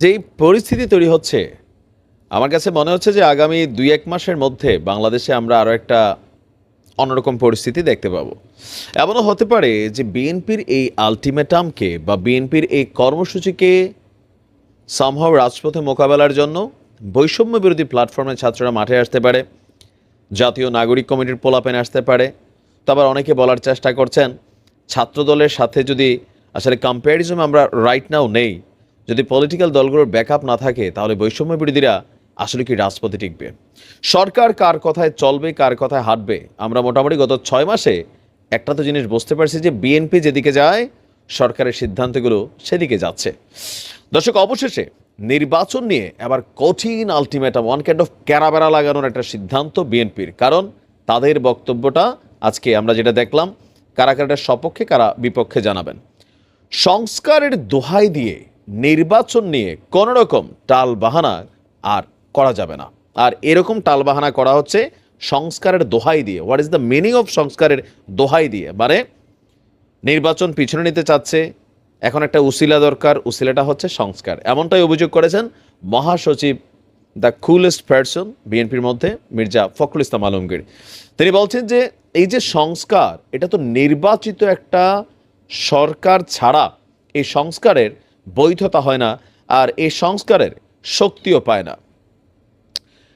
যেই পরিস্থিতি তৈরি হচ্ছে, আমার কাছে মনে হচ্ছে যে আগামী দুই এক মাসের মধ্যে বাংলাদেশে আমরা আরও একটা অন্যরকম পরিস্থিতি দেখতে পাবো। এমনও হতে পারে যে বিএনপির এই আলটিমেটামকে বা বিএনপির এই কর্মসূচিকে সম্ভব রাজপথে মোকাবেলার জন্য বৈষম্য বিরোধী প্ল্যাটফর্মের ছাত্ররা মাঠে আসতে পারে, জাতীয় নাগরিক কমিটির পোলাপেন আসতে পারে। তো আবার অনেকে বলার চেষ্টা করছেন, ছাত্রদলের সাথে যদি আসলে কম্প্যারিজম আমরা রাইট নাও নেই যদি পলিটিক্যাল দলগুলোর ব্যাকআপ না থাকে, তাহলে বৈষম্য বিরোধীরা আসলে কি রাজপথে টিকবে? সরকার কার কথায় চলবে, কার কথায় হাঁটবে? আমরা মোটামুটি গত ছয় মাসে একটা তো জিনিস বুঝতে পারছি যে বিএনপি যেদিকে যায়, সরকারের সিদ্ধান্তগুলো সেদিকে যাচ্ছে। দর্শক, অবশেষে নির্বাচন নিয়ে আবার কঠিন আলটিমেটাম ওয়ান কাইন্ড অফ ক্যারাবেরা লাগানোর একটা সিদ্ধান্ত বিএনপির কারণ তাদের বক্তব্যটা আজকে আমরা যেটা দেখলাম, কারা কারাটার সপক্ষে, কারা বিপক্ষে জানাবেন। সংস্কারের দোহাই দিয়ে নির্বাচন নিয়ে কোনো রকম টাল বাহানা আর করা যাবে না। আর এরকম টাল বাহানা করা হচ্ছে সংস্কারের দোহাই দিয়ে। What is the meaning of সংস্কারের দোহাই দিয়ে? মানে নির্বাচন পিছনে নিতে চাচ্ছে, এখন একটা উসিলা দরকার, উসিলাটা হচ্ছে সংস্কার। এমনটাই অভিযোগ করেছেন মহাসচিব দ্য কুলেস্ট পার্সন বিএনপির মধ্যে, মির্জা ফখরুল ইসলাম আলমগীর। তিনি বলছেন যে, এই যে সংস্কার, এটা তো নির্বাচিত একটা সরকার ছাড়া এই সংস্কারের বৈধতা হয় না আর এ সংস্কারের শক্তিও পায় না।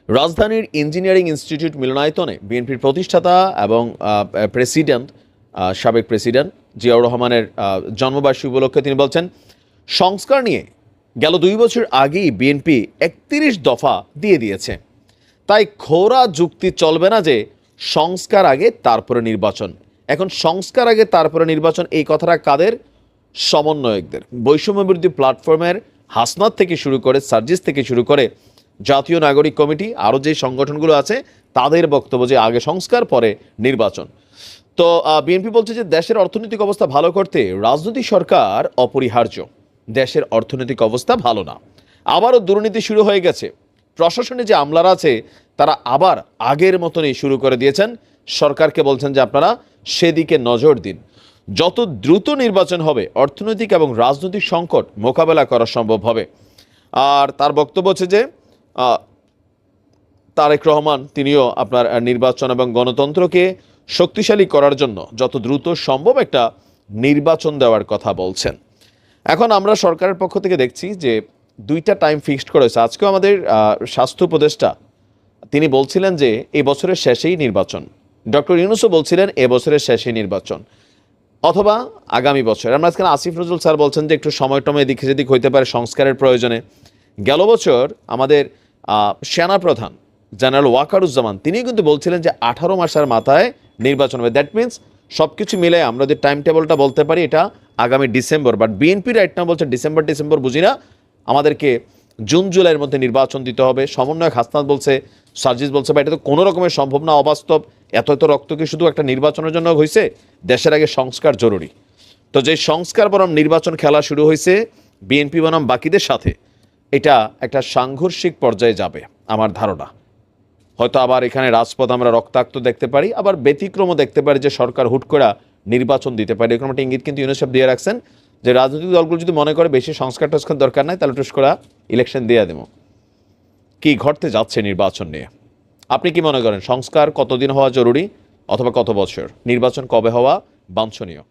রাজধানীর ইঞ্জিনিয়ারিং ইনস্টিটিউট মিলনায়তনে বিএনপির প্রতিষ্ঠাতা এবং প্রেসিডেন্ট সাবেক প্রেসিডেন্ট জিয়াউর রহমানের জন্মবার্ষিকী উপলক্ষে তিনি বলছেন, সংস্কার নিয়ে গেল দুই বছর আগেই বিএনপি একত্রিশ দফা দিয়ে দিয়েছে। তাই খোরা যুক্তি চলবে না যে সংস্কার আগে তারপরে নির্বাচন। এখন সংস্কার আগে তারপরে নির্বাচন, এই কথাটা কাদের? সমন্বয়কদের। বৈষম্য বিরোধী প্ল্যাটফর্মের হাসনাত থেকে শুরু করে, সার্জিস থেকে শুরু করে জাতীয় নাগরিক কমিটি, আরও যে সংগঠনগুলো আছে, তাদের বক্তব্য যে আগে সংস্কার, পরে নির্বাচন। তো বিএনপি বলছে যে দেশের অর্থনৈতিক অবস্থা ভালো করতে রাজনৈতিক সরকার অপরিহার্য। দেশের অর্থনৈতিক অবস্থা ভালো না। আবারও দুর্নীতি শুরু হয়ে গেছে। প্রশাসনে যে আমলারা আছে, তারা আবার আগের মতনই শুরু করে দিয়েছেন। সরকারকে বলছেন যে আপনারা সেদিকে নজর দিন। যত দ্রুত নির্বাচন হবে, অর্থনৈতিক এবং রাজনৈতিক সংকট মোকাবেলা করা সম্ভব হবে। আর তার বক্তব্য হচ্ছে যে তারেক রহমান তিনিও আপনার নির্বাচন এবং গণতন্ত্রকে শক্তিশালী করার জন্য যত দ্রুত সম্ভব একটা নির্বাচন দেওয়ার কথা বলছেন। এখন আমরা সরকারের পক্ষ থেকে দেখছি যে, দুইটা টাইম ফিক্সড করেছে আজকেও আমাদের স্বাস্থ্য উপদেষ্টা তিনি বলছিলেন যে এই বছরের শেষেই নির্বাচন। ডক্টর ইউনুসও বলছিলেন, এ বছরের শেষেই নির্বাচন। অথবা আগামী বছর। আমরা আজকে আসিফ নজরুল স্যার বলছেন যে একটু সময় টময় এদিক সেদিক হইতে পারে সংস্কারের প্রয়োজনে। গেল বছর আমাদের সেনাপ্রধান জেনারেল ওয়াকারুজ্জামান তিনি কিন্তু বলছিলেন যে আঠারো মাসের মাথায় নির্বাচন হবে। দ্যাট মিন্স সব কিছু মিলে আমরা যে টাইম টেবলটা বলতে পারি, এটা আগামী ডিসেম্বর। বাট বিএনপি রাইট না বলছে ডিসেম্বর ডিসেম্বর বুঝি না। আমাদেরকে জুন জুলাইয়ের মধ্যে নির্বাচন দিতে হবে। সমন্বয়ক হাসনাত বলছে, সার্জিস বলছে বা এটা তো কোনো রকমের সম্ভব না, অবাস্তব। এত এত রক্ত কি শুধু একটা নির্বাচনের জন্য হয়েছে দেশের আগে সংস্কার জরুরি। তো যে সংস্কার বনাম নির্বাচন খেলা শুরু হয়েছে বিএনপি বনাম বাকিদের সাথে, এটা একটা সাংঘর্ষিক পর্যায়ে যাবে, আমার ধারণা। হয়তো আবার এখানে রাজপথ আমরা রক্তাক্ত দেখতে পারি, আবার ব্যতিক্রমও দেখতে পারি যে সরকার হুট করে নির্বাচন দিতে পারে। এরকম একটা ইঙ্গিত কিন্তু ইউনিসেফ দিয়ে রাখছেন। যে রাজনৈতিক দলগুলো যদি মনে করে বেশি সংস্কার টস্কার দরকার নাই, তাহলে টুস করা ইলেকশন দিয়ে দেবো। কি ঘটতে যাচ্ছে নির্বাচন নিয়ে? আপনি কি মনে করেন সংস্কার কতদিন হওয়া জরুরি অথবা কত বছর? নির্বাচন কবে হওয়া বাঞ্ছনীয়?